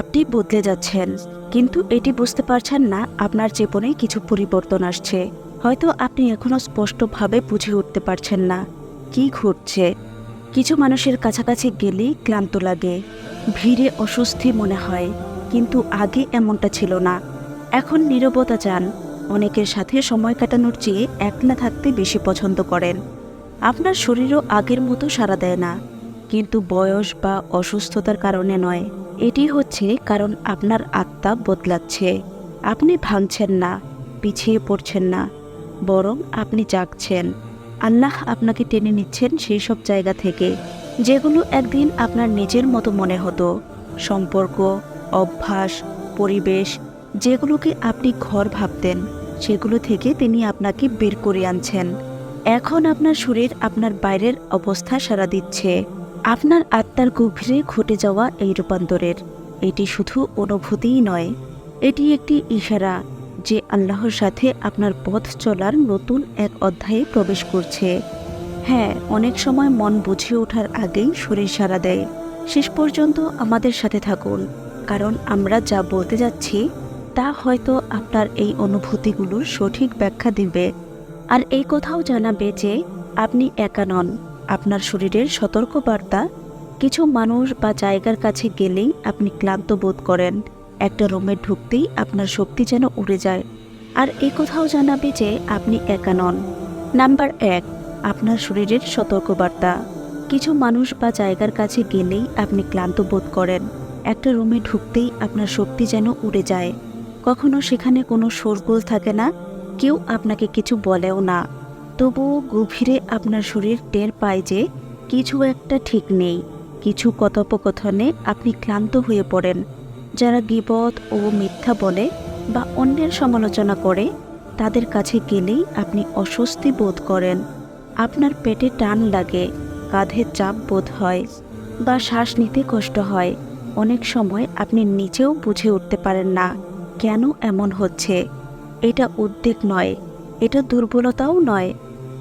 আপনি বদলে যাচ্ছেন। কিন্তু এটি বুঝতে পারছেন না, আপনার জীবনে কিছু পরিবর্তন আসছে। হয়তো আপনি এখনও স্পষ্টভাবে বুঝে উঠতে পারছেন না, কি ঘটছে। কিছু মানুষের কাছাকাছি গেলেই ক্লান্ত লাগে, ভিড়ে অস্বস্তি মনে হয়, কিন্তু আগে এমনটা ছিল না। এখন নীরবতা চান, অনেকের সাথে সময় কাটানোর চেয়ে একলা থাকতে বেশি পছন্দ করেন। আপনার শরীরও আগের মতো সাড়া দেয় না। কিন্তু বয়স বা অসুস্থতার কারণে নয়। এটি হচ্ছে কারণ আপনার আত্মা বদলাচ্ছে। আপনি ভাঙছেন না, পিছিয়ে পড়ছেন না, বরং আপনি জাগছেন। আল্লাহ আপনাকে টেনে নিচ্ছেন সেই সব জায়গা থেকে, যেগুলো একদিন আপনার নিজের মতো মনে হতো। সম্পর্ক, অভ্যাস, পরিবেশ, যেগুলোকে আপনি ঘর ভাবতেন, সেগুলো থেকে তিনি আপনাকে বের করে আনছেন। এখন আপনার শরীর আপনার বাইরের অবস্থা সারা দিচ্ছে। আপনার আত্মার গভীরে ঘটে যাওয়া এই রূপান্তরের, এটি শুধু অনুভূতিই নয়, এটি একটি ইশারা যে আল্লাহর সাথে আপনার পথ চলার নতুন এক অধ্যায়ে প্রবেশ করছে। হ্যাঁ অনেক সময় মন বুঝে ওঠার আগেই শরীর সারা দেয়। শেষ পর্যন্ত আমাদের সাথে থাকুন, কারণ আমরা যা বলতে যাচ্ছি, তা হয়তো আপনার এই অনুভূতিগুলোর সঠিক ব্যাখ্যা দিবে। আর এই কথাও জানাবে যে, আপনি একা নন। আপনার শরীরের সতর্কবার্তা, কিছু মানুষ বা জায়গার কাছে গেলেই আপনি ক্লান্ত বোধ করেন। একটা রুমে ঢুকতেই আপনার শক্তি যেন উড়ে যায়। আর এই কথাও জানাবে যে আপনি একা নন। নাম্বার এক, আপনার শরীরের সতর্কবার্তা। কিছু মানুষ বা জায়গার কাছে গেলেই আপনি ক্লান্ত বোধ করেন। একটা রুমে ঢুকতেই আপনার শক্তি যেন উড়ে যায়। কখনো সেখানে কোনো শোরগোল থাকে না। কেউ আপনাকে কিছু বলেও না। তবুও গভীরে আপনার শরীর টের পায় যে কিছু একটা ঠিক নেই। কিছু কথোপকথনে আপনি ক্লান্ত হয়ে পড়েন। যারা গিবত ও মিথ্যা বলে বা অন্যের সমালোচনা করে, তাদের কাছে গেলেই আপনি অস্বস্তি বোধ করেন। আপনার পেটে টান লাগে, কাঁধে চাপ বোধ হয় বা শ্বাস নিতে কষ্ট হয়। অনেক সময় আপনি নিচেও বুঝে উঠতে পারেন না, কেন এমন হচ্ছে? এটা উদ্বেগ নয়, এটা দুর্বলতাও নয়।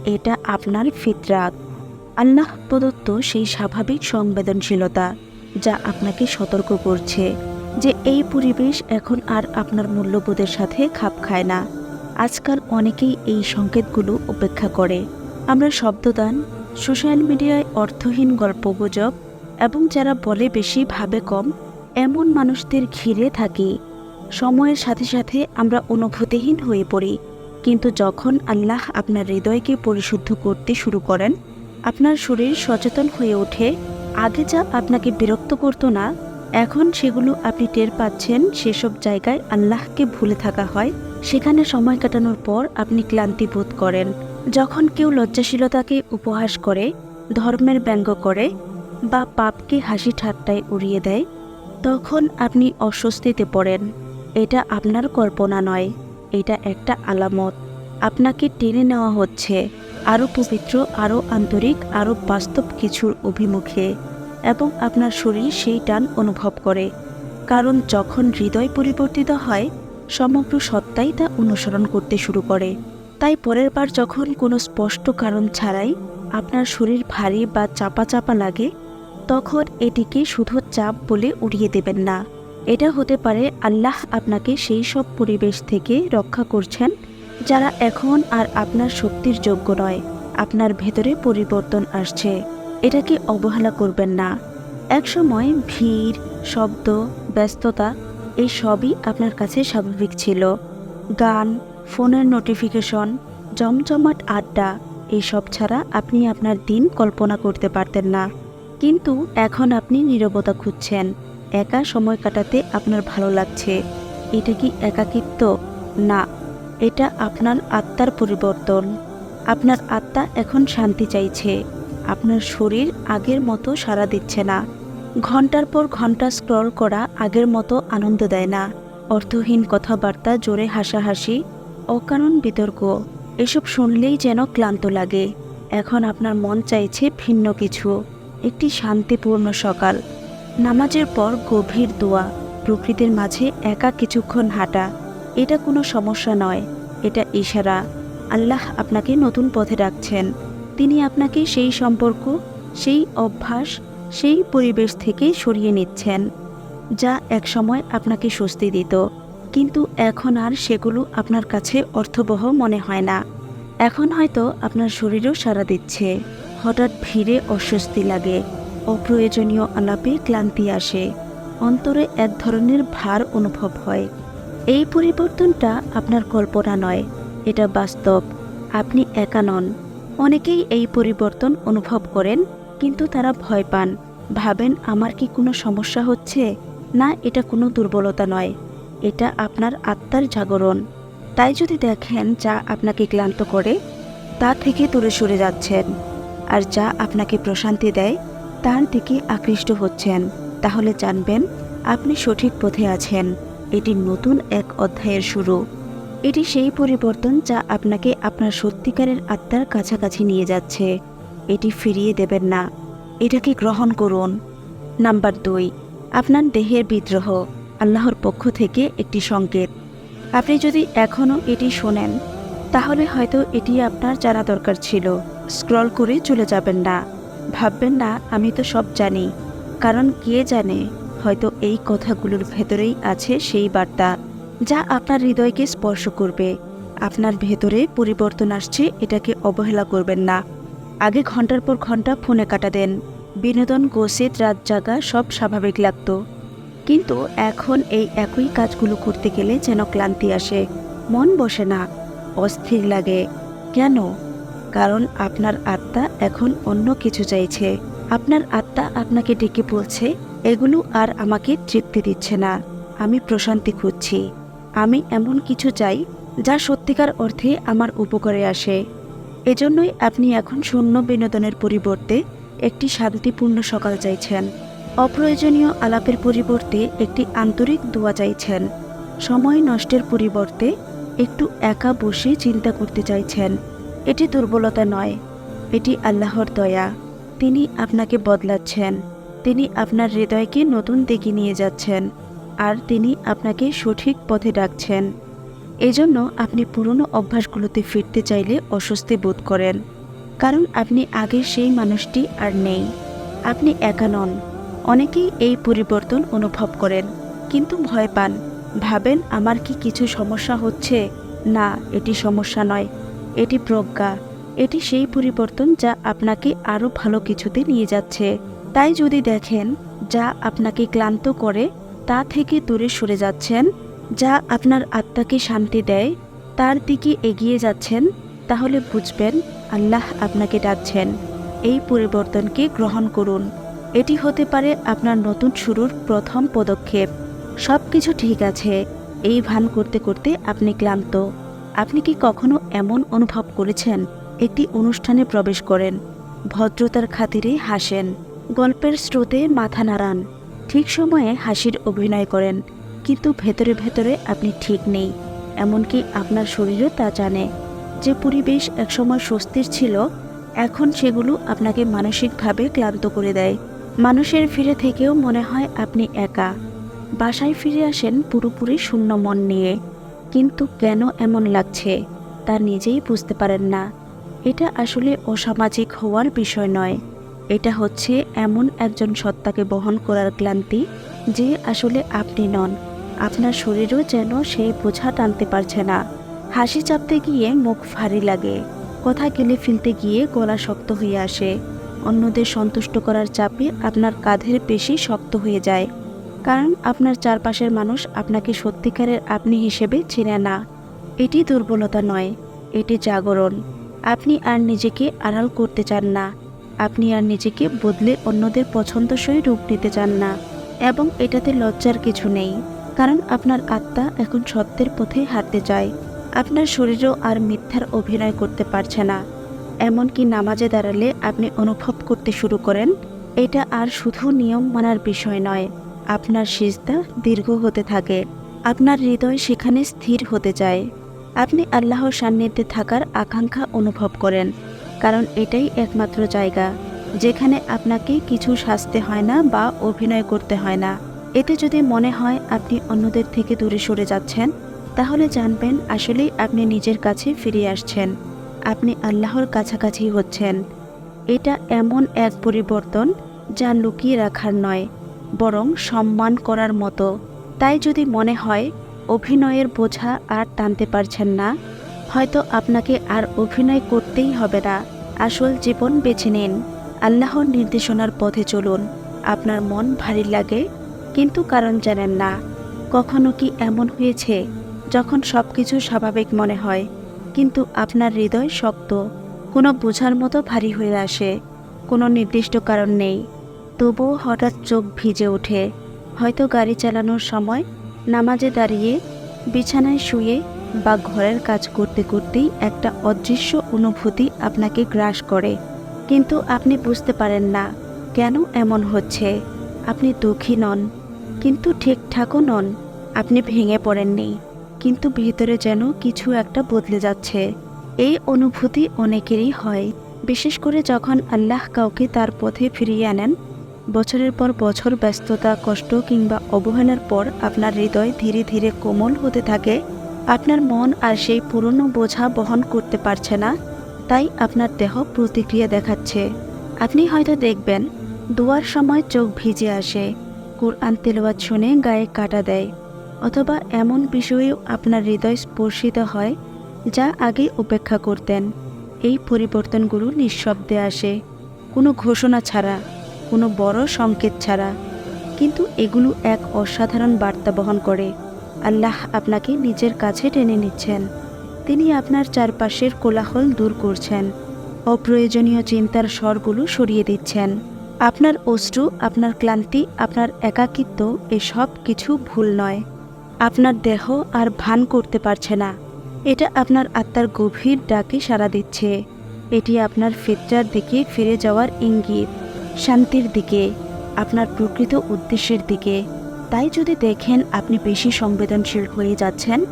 এটা আপনার ফিতরাত। আল্লাহ প্রদত্ত সেই স্বাভাবিক সংবেদনশীলতা যা আপনাকে সতর্ক করছে যে এই পরিবেশ এখন আর আপনার মূল্যবোধের সাথে খাপ খায় না। আজকাল অনেকেই এই সংকেতগুলো উপেক্ষা করে। আমরা শব্দদান, সোশ্যাল মিডিয়ায় অর্থহীন গল্পগুজব এবং যারা বলে বেশি ভাবে কম, এমন মানুষদের ঘিরে থাকি। সময়ের সাথে সাথে আমরা অনুভূতিহীন হয়ে পড়ি। কিন্তু যখন আল্লাহ আপনার হৃদয়কে পরিশুদ্ধ করতে শুরু করেন, আপনার শরীর সচেতন হয়ে ওঠে, আগে যা আপনাকে বিরক্ত করতো না, এখন সেগুলো আপনি টের পাচ্ছেন, সেসব জায়গায় আল্লাহকে ভুলে থাকা হয়। সেখানে সময় কাটানোর পর আপনি ক্লান্তি বোধ করেন। যখন কেউ লজ্জাশীলতাকে উপহাস করে, ধর্মের ব্যঙ্গ করে বা পাপকে হাসি ঠাট্টায় উড়িয়ে দেয়, তখন আপনি অস্বস্তিতে পড়েন। এটা আপনার কল্পনা নয়। এটা একটা আলামত। আপনাকে টেনে নেওয়া হচ্ছে। আরও পবিত্র, আরও আন্তরিক, আরও বাস্তব কিছুর অভিমুখে। এবং আপনার শরীর সেই টান অনুভব করে। কারণ যখন হৃদয় পরিবর্তিত হয়, সমগ্র সত্তাই তা অনুসরণ করতে শুরু করে। তাই পরের বার যখন কোনো স্পষ্ট কারণ ছাড়াই আপনার শরীর ভারী বা চাপা চাপা লাগে, তখন এটিকে শুধু চাপ বলে উড়িয়ে দেবেন না। এটা হতে পারে আল্লাহ আপনাকে সেই সব পরিবেশ থেকে রক্ষা করছেন যারা এখন আর আপনার শক্তির যোগ্য নয়। আপনার ভেতরে পরিবর্তন আসছে। এটাকে অবহেলা করবেন না। একসময় ভিড়, শব্দ, ব্যস্ততা, এই সবই আপনার কাছে স্বাভাবিক ছিল। গান, ফোনের নোটিফিকেশন, জমজমাট আড্ডা এইসব ছাড়া আপনি আপনার দিন কল্পনা করতে পারতেন না। কিন্তু এখন আপনি নীরবতা খুঁজছেন। একা সময় কাটাতে আপনার ভালো লাগছে। এটা কি একাকিত্ব? না, এটা আপনার আত্মার পরিবর্তন। আপনার আত্মা এখন শান্তি চাইছে। আপনার শরীর আগের মতো সাড়া দিচ্ছে না। ঘণ্টার পর ঘণ্টা স্ক্রল করা আগের মতো আনন্দ দেয় না। অর্থহীন কথাবার্তা, জোরে হাসাহাসি, অকারণ বিতর্ক, এসব শুনলেই যেন ক্লান্ত লাগে। এখন আপনার মন চাইছে ভিন্ন কিছু, একটি শান্তিপূর্ণ সকাল। নামাজের পর গভীর দোয়া, প্রকৃতির মাঝে একা কিছুক্ষণ হাঁটা, এটা কোনো সমস্যা নয়, এটা ইশারা। আল্লাহ আপনাকে নতুন পথে রাখছেন তিনি আপনাকে সেই সম্পর্ক, সেই অভ্যাস, সেই পরিবেশ থেকে সরিয়ে নিচ্ছেন, যা একসময় আপনাকে স্বস্তি দিত। কিন্তু এখন আর সেগুলো আপনার কাছে অর্থবহ মনে হয় না। এখন হয়তো আপনার শরীরও সাড়া দিচ্ছে। হঠাৎ ভিড়ে অস্বস্তি লাগে। অপ্রয়োজনীয় আলাপে ক্লান্তি আসে। অন্তরে এক ধরনের ভার অনুভব হয়। এই পরিবর্তনটা আপনার কল্পনা নয়, এটা বাস্তব। আপনি একা নন। অনেকেই এই পরিবর্তন অনুভব করেন, কিন্তু তারা ভয় পান। ভাবেন, আমার কি কোনো সমস্যা হচ্ছে? না, এটা কোনো দুর্বলতা নয়। এটা আপনার আত্মার জাগরণ। তাই যদি দেখেন যা আপনাকে ক্লান্ত করে, তা থেকে দূরে সরে যাচ্ছেন। আর যা আপনাকে প্রশান্তি দেয় তার দিকে আকৃষ্ট হচ্ছেন। তাহলে জানবেন, আপনি সঠিক পথে আছেন। এটি নতুন এক অধ্যায়ের শুরু। এটি সেই পরিবর্তন যা আপনাকে আপনার সত্যিকারের আত্মার কাছাকাছি নিয়ে যাচ্ছে। এটি ফিরিয়ে দেবেন না। এটাকে গ্রহণ করুন। নাম্বার দুই, আপনার দেহের বিদ্রোহ, আল্লাহর পক্ষ থেকে একটি সংকেত। আপনি যদি এখনও এটি শোনেন, তাহলে হয়তো এটি আপনার জানা দরকার ছিল। স্ক্রল করে চলে যাবেন না। ভাববেন না, আমি তো সব জানি। কারণ কে জানে, হয়তো এই কথাগুলোর ভেতরেই আছে সেই বার্তা, যা আপনার হৃদয়কে স্পর্শ করবে। আপনার ভেতরে পরিবর্তন আসছে, এটাকে অবহেলা করবেন না। আগে ঘণ্টার পর ঘণ্টা ফোনে কাটা দেন বিনোদন গোসিত রাত জাগা, সব স্বাভাবিক লাগত। কিন্তু এখন এই একই কাজগুলো করতে গেলে যেন ক্লান্তি আসে, মন বসে না, অস্থির লাগে। কেন? কারণ আপনার আত্মা এখন অন্য কিছু চাইছে। আপনার আত্মা আপনাকে ডেকে বলছে, এগুলো আর আমাকে তৃপ্তি দিচ্ছে না। আমি প্রশান্তি খুঁজছি। আমি এমন কিছু চাই যা সত্যিকার অর্থে আমার উপকারে আসে। এজন্যই আপনি এখন শূন্য বিনোদনের পরিবর্তে একটি শান্তিপূর্ণ সকাল চাইছেন। অপ্রয়োজনীয় আলাপের পরিবর্তে একটি আন্তরিক দোয়া চাইছেন। সময় নষ্টের পরিবর্তে একটু একা বসে চিন্তা করতে চাইছেন। এটি দুর্বলতা নয়, এটি আল্লাহর দয়া। তিনি আপনাকে বদলাচ্ছেন, তিনি আপনার হৃদয়কে নতুন দিকে নিয়ে যাচ্ছেন, আর তিনি আপনাকে সঠিক পথে ডাকছেন। এজন্য আপনি পুরনো অভ্যাসগুলোতে ফিরতে চাইলে অস্বস্তি বোধ করেন, কারণ আপনি আগের সেই মানুষটি আর নেই। আপনি একা নন, অনেকেই এই পরিবর্তন অনুভব করেন, কিন্তু ভয় পান, ভাবেন আমার কি কিছু সমস্যা হচ্ছে? না, এটি সমস্যা নয়। এটি প্রজ্ঞা। এটি সেই পরিবর্তন যা আপনাকে আরও ভালো কিছুতে নিয়ে যাচ্ছে। তাই যদি দেখেন যা আপনাকে ক্লান্ত করে, তা থেকে দূরে সরে যাচ্ছেন, যা আপনার আত্মাকে শান্তি দেয়, তার দিকে এগিয়ে যাচ্ছেন, তাহলে বুঝবেন আল্লাহ আপনাকে ডাকছেন। এই পরিবর্তনকে গ্রহণ করুন। এটি হতে পারে আপনার নতুন শুরুর প্রথম পদক্ষেপ। সব কিছু ঠিক আছে। এই ভান করতে করতে আপনি ক্লান্ত। আপনি কি কখনো এমন অনুভব করেছেন? একটি অনুষ্ঠানে প্রবেশ করেন, ভদ্রতার খাতিরে হাসেন, গল্পের স্রোতে মাথা নাড়ান, ঠিক সময়ে হাসির অভিনয় করেন, কিন্তু ভেতরে ভেতরে আপনি ঠিক নেই। এমনকি আপনার শরীরও তা জানে যে পরিবেশ একসময় স্বস্তির ছিল, এখন সেগুলো আপনাকে মানসিকভাবে ক্লান্ত করে দেয়। মানুষের ফিরে থেকেও মনে হয় আপনি একা। বাসায় ফিরে আসেন পুরোপুরি শূন্য মন নিয়ে। কিন্তু কেন এমন লাগছে, তা নিজেই বুঝতে পারেন না। এটা আসলে অসামাজিক হওয়ার বিষয় নয়। এটা হচ্ছে এমন একজন সত্তাকে বহন করার ক্লান্তি যে আসলে আপনি নন। আপনার শরীরও যেন সেই বোঝা টানতে পারছে না। হাসি চাপতে গিয়ে মুখ ভারী লাগে। কথা গেলে ফেলতে গিয়ে গলা শক্ত হয়ে আসে। অন্যদের সন্তুষ্ট করার চাপে আপনার কাঁধের পেশি শক্ত হয়ে যায়। কারণ আপনার চারপাশের মানুষ আপনাকে সত্যিকারের আপনি হিসেবে চেনে না। এটি দুর্বলতা নয়, এটি জাগরণ। আপনি আর নিজেকে আড়াল করতে চান না। আপনি আর নিজেকে বদলে অন্যদের পছন্দসই রূপ নিতে চান না। এবং এটাতে লজ্জার কিছু নেই, কারণ আপনার আত্মা এখন সত্যের পথে হাঁটতে চায়। আপনার শরীরও আর মিথ্যার অভিনয় করতে পারছে না। এমনকি নামাজে দাঁড়ালে আপনি অনুভব করতে শুরু করেন, এটা আর শুধু নিয়ম মানার বিষয় নয়। আপনার সিজদা দীর্ঘ হতে থাকে। আপনার হৃদয় সেখানে স্থির হতে চায়। আপনি আল্লাহর সান্নিধ্যে থাকার আকাঙ্ক্ষা অনুভব করেন, কারণ এটাই একমাত্র জায়গা, যেখানে আপনাকে কিছু সাজতে হয় না বা অভিনয় করতে হয় না। এতে যদি মনে হয় আপনি অন্যদের থেকে দূরে সরে যাচ্ছেন, তাহলে জানবেন আসলেই আপনি নিজের কাছে ফিরে আসছেন। আপনি আল্লাহর কাছাকাছি হচ্ছেন। এটা এমন এক পরিবর্তন, যা লুকিয়ে রাখার নয়। বরং সম্মান করার মতো। তাই যদি মনে হয়, অভিনয়ের বোঝা আর টানতে পারছেন না, হয়তো আপনাকে আর অভিনয় করতেই হবে না। আসল জীবন বেছে নিন। আল্লাহর নির্দেশনার পথে চলুন। আপনার মন ভারী লাগে, কিন্তু কারণ জানেন না। কখনো কি এমন হয়েছে, যখন সব কিছু স্বাভাবিক মনে হয়, কিন্তু আপনার হৃদয় শক্ত, কোনো বোঝার মতো ভারী হয়ে আসে, কোনো নির্দিষ্ট কারণ নেই। তবুও হঠাৎ চোখ ভিজে ওঠে। হয়তো গাড়ি চালানোর সময় নামাজে দাঁড়িয়ে বিছানায় শুয়ে বা ঘরের কাজ করতে করতেই একটা অদৃশ্য অনুভূতি আপনাকে গ্রাস করে। কিন্তু আপনি বুঝতে পারেন না, কেন এমন হচ্ছে? আপনি দুঃখী নন, কিন্তু ঠিকঠাকও নন, আপনি ভেঙে পড়েননি, কিন্তু ভেতরে যেন কিছু একটা বদলে যাচ্ছে। এই অনুভূতি অনেকেরই হয়, বিশেষ করে যখন আল্লাহ কাউকে তার পথে ফিরিয়ে আনেন বছরের পর বছর ব্যস্ততা, কষ্ট কিংবা অবহেলার পর আপনার হৃদয় ধীরে ধীরে কোমল হতে থাকে। আপনার মন আর সেই পুরনো বোঝা বহন করতে পারছে না, তাই আপনার দেহ প্রতিক্রিয়া দেখাচ্ছে। আপনি হয়তো দেখবেন, দোয়ার সময় চোখ ভিজে আসে, কোরআন তেলাওয়াত শুনে গায়ে কাটা দেয়, অথবা এমন বিষয়েও আপনার হৃদয় স্পর্শিত হয়, যা আগে উপেক্ষা করতেন। এই পরিবর্তনগুলো নিঃশব্দে আসে, কোনো ঘোষণা ছাড়া। কোনো বড় সংকেত ছাড়া। কিন্তু এগুলো এক অসাধারণ বার্তা বহন করে। আল্লাহ আপনাকে নিজের কাছে টেনে নিচ্ছেন। তিনি আপনার চারপাশের কোলাহল দূর করছেন। অপ্রয়োজনীয় চিন্তার স্বরগুলো সরিয়ে দিচ্ছেন। আপনার অশ্রু, আপনার ক্লান্তি, আপনার একাকিত্ব এসব কিছু ভুল নয়। আপনার দেহ আর ভান করতে পারছে না। এটা আপনার আত্মার গভীর ডাকে সাড়া দিচ্ছে। এটি আপনার ফিতরার দিকে ফিরে যাওয়ার ইঙ্গিত। শান্তির দিকে, আপনার প্রকৃত উদ্দেশ্যের দিকে, তাই যদি দেখেন আপনি বেশি সংবেদনশীল হয়ে যাচ্ছেন,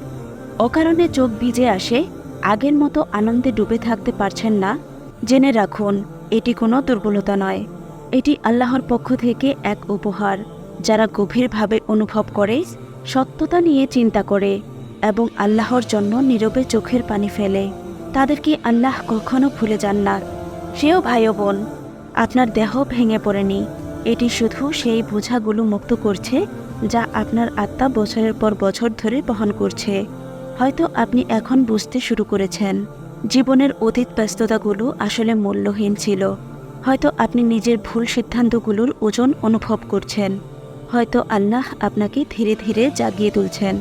অকারণে চোখ ভিজে আসে, আগের মতো আনন্দে ডুবে থাকতে পারছেন না, জেনে রাখুন, এটি কোনো দুর্বলতা নয়। এটি আল্লাহর পক্ষ থেকে এক উপহার, যারা গভীরভাবে অনুভব করে, সত্যতা নিয়ে চিন্তা করে, এবং আল্লাহর জন্য নীরবে চোখের পানি ফেলে। তাদেরকে আল্লাহ কখনো ভুলে যান না। সেও ভাই বোন আপনার দেহ ভেঙে পড়েনি। এটি শুধু সেই বোঝাগুলো মুক্ত করছে, যা আপনার আত্মা বছরের পর বছর ধরে বহন করছে। হয়তো আপনি এখন বুঝতে শুরু করেছেন, জীবনের অতীত ব্যস্ততাগুলো আসলে মূল্যহীন ছিল। হয়তো আপনি নিজের ভুল সিদ্ধান্তগুলোর ওজন অনুভব করছেন। হয়তো আল্লাহ আপনাকে ধীরে ধীরে জাগিয়ে তুলছেন।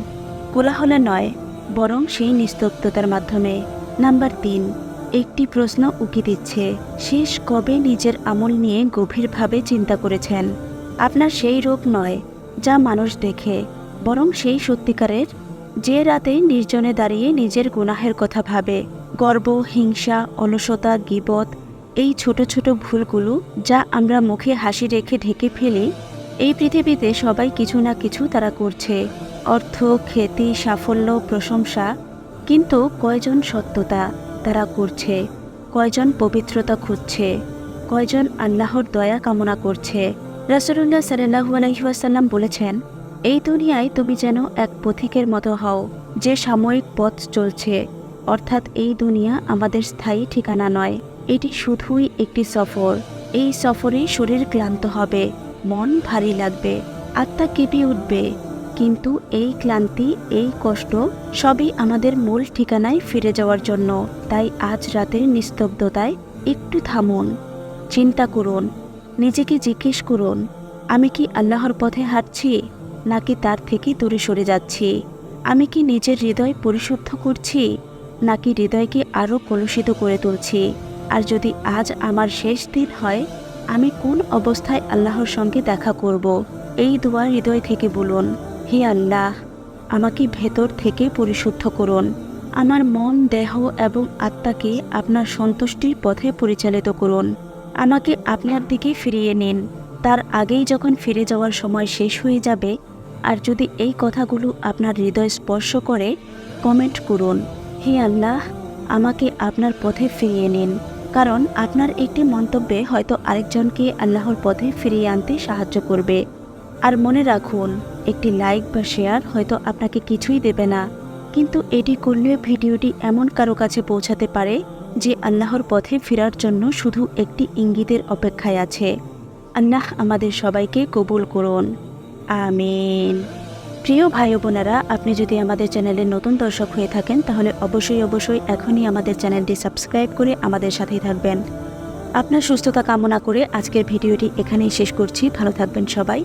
কোলাহলে নয়, বরং সেই নিস্তব্ধতার মাধ্যমে। নাম্বার তিন একটি প্রশ্ন উকি দিচ্ছে, শেষ কবে নিজের আমল নিয়ে গভীরভাবে চিন্তা করেছেন? আপনার সেই রূপ নয়, যা মানুষ দেখে, বরং সেই সত্যিকারের। যে রাতে নির্জনে দাঁড়িয়ে নিজের গুনাহের কথা ভাবে, গর্ব, হিংসা, অলসতা, গিবত, এই ছোট ছোট ভুলগুলো যা আমরা মুখে হাসি রেখে ঢেকে ফেলি, এই পৃথিবীতে সবাই কিছু না কিছু তারা করছে। অর্থ, খ্যাতি, সাফল্য, প্রশংসা, কিন্তু কয়জন সত্যতা? তারা করছে, কয়জন পবিত্রতা খুঁজছে, কয়জন আল্লাহর দয়া কামনা করছে। রাসুল্লাহ সাল্লাহু আলহিহাসাল্লাম বলেছেন, এই দুনিয়ায় তুমি যেন এক পথিকের মতো হও, যে সাময়িক পথ চলছে। অর্থাৎ এই দুনিয়া আমাদের স্থায়ী ঠিকানা নয়, এটি শুধুই একটি সফর। এই সফরে শরীর ক্লান্ত হবে, মন ভারী লাগবে, আত্মা কেঁপে উঠবে। কিন্তু এই ক্লান্তি, এই কষ্ট সবই আমাদের মূল ঠিকানায় ফিরে যাওয়ার জন্য। তাই আজ রাতের নিস্তব্ধতায় একটু থামুন, চিন্তা করুন, নিজেকে জিজ্ঞেস করুন, আমি কি আল্লাহর পথে হাঁটছি, নাকি তার থেকে দূরে সরে যাচ্ছি? আমি কি নিজের হৃদয় পরিশুদ্ধ করছি, নাকি হৃদয়কে আরও কলুষিত করে তুলছি? আর যদি আজ আমার শেষ দিন হয়, আমি কোন অবস্থায় আল্লাহর সঙ্গে দেখা করব? এই দোয়া হৃদয় থেকে বলুন। হে আল্লাহ, আমাকে ভেতর থেকে পরিশুদ্ধ করুন। আমার মন, দেহ এবং আত্মাকে আপনার সন্তুষ্টির পথে পরিচালিত করুন। আমাকে আপনার দিকে ফিরিয়ে নিন। তার আগেই যখন ফিরে যাওয়ার সময় শেষ হয়ে যাবে, আর যদি এই কথাগুলো আপনার হৃদয় স্পর্শ করে কমেন্ট করুন। হে আল্লাহ, আমাকে আপনার পথে ফিরিয়ে নিন। কারণ আপনার একটি মন্তব্যে হয়তো আরেকজনকে আল্লাহর পথে ফিরিয়ে আনতে সাহায্য করবে। আর মনে রাখুন, একটি লাইক বা শেয়ার হয়তো আপনাকে কিছুই দেবে না। কিন্তু এটি করলে ভিডিওটি এমন কারও কাছে পৌঁছাতে পারে যে আল্লাহর পথে ফেরার জন্য শুধু একটি ইঙ্গিতের অপেক্ষায় আছে। আল্লাহ আমাদের সবাইকে কবুল করুন। আমিন। প্রিয় ভাই বোনেরা, আপনি যদি আমাদের চ্যানেলের নতুন দর্শক হয়ে থাকেন, তাহলে অবশ্যই অবশ্যই এখনই আমাদের চ্যানেলটি সাবস্ক্রাইব করে আমাদের সাথেই থাকবেন। আপনার সুস্থতা কামনা করে আজকের ভিডিওটি এখানেই শেষ করছি। ভালো থাকবেন সবাই।